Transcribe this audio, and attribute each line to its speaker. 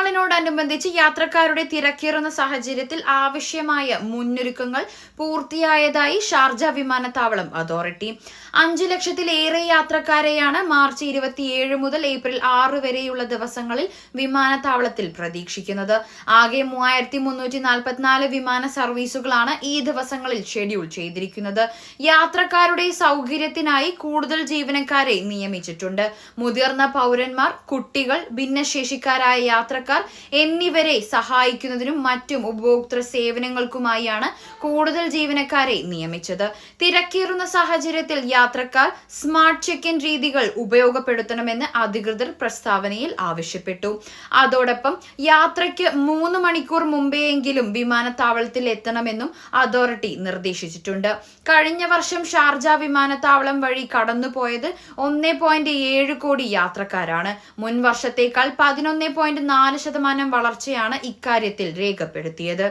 Speaker 1: പെരുന്നാളിനോടനുബന്ധിച്ച് യാത്രക്കാരുടെ തിരക്കേറുന്ന സാഹചര്യത്തിൽ ആവശ്യമായ മുന്നൊരുക്കങ്ങൾ പൂർത്തിയായതായി ഷാർജ വിമാനത്താവളം അതോറിറ്റി. അഞ്ചു ലക്ഷത്തിലേറെ യാത്രക്കാരെയാണ് മാർച്ച് ഇരുപത്തിയേഴ് മുതൽ ഏപ്രിൽ ആറ് വരെയുള്ള ദിവസങ്ങളിൽ വിമാനത്താവളത്തിൽ പ്രതീക്ഷിക്കുന്നത്. ആകെ മൂവായിരത്തി മുന്നൂറ്റി നാൽപ്പത്തിനാല് വിമാന സർവീസുകളാണ് ഈ ദിവസങ്ങളിൽ ഷെഡ്യൂൾ ചെയ്തിരിക്കുന്നത്. യാത്രക്കാരുടെ സൗകര്യത്തിനായി കൂടുതൽ ജീവനക്കാരെ നിയമിച്ചിട്ടുണ്ട്. മുതിർന്ന പൗരന്മാർ കുട്ടികൾ ഭിന്നശേഷിക്കാരായ യാത്രക്കാർ എന്നിവരെ സഹായിക്കുന്നതിനും മറ്റും ഉപഭോക്തൃ സേവനങ്ങൾക്കുമായാണ് കൂടുതൽ ജീവനക്കാരെ നിയമിച്ചത്. തിരക്കേറുന്ന സാഹചര്യത്തിൽ യാത്രക്കാർ സ്മാർട്ട് ചെക്ക് ഇൻ രീതികൾ ഉപയോഗപ്പെടുത്തണമെന്ന് അധികൃതർ പ്രസ്താവനയിൽ ആവശ്യപ്പെട്ടു. അതോടൊപ്പം യാത്രയ്ക്ക് മൂന്ന് മണിക്കൂർ മുമ്പെയെങ്കിലും വിമാനത്താവളത്തിൽ എത്തണമെന്നും അതോറിറ്റി നിർദ്ദേശിച്ചിട്ടുണ്ട്. കഴിഞ്ഞ വർഷം ഷാർജ വിമാനത്താവളം വഴി കടന്നുപോയത് ഒന്നേ പോയിന്റ് ഏഴ് കോടി യാത്രക്കാരാണ്. മുൻ വർഷത്തേക്കാൾ പതിനൊന്ന് പോയിന്റ് നാല് ശതമാനം വളർച്ചയാണ് ഇക്കാര്യത്തിൽ രേഖപ്പെടുത്തിയത്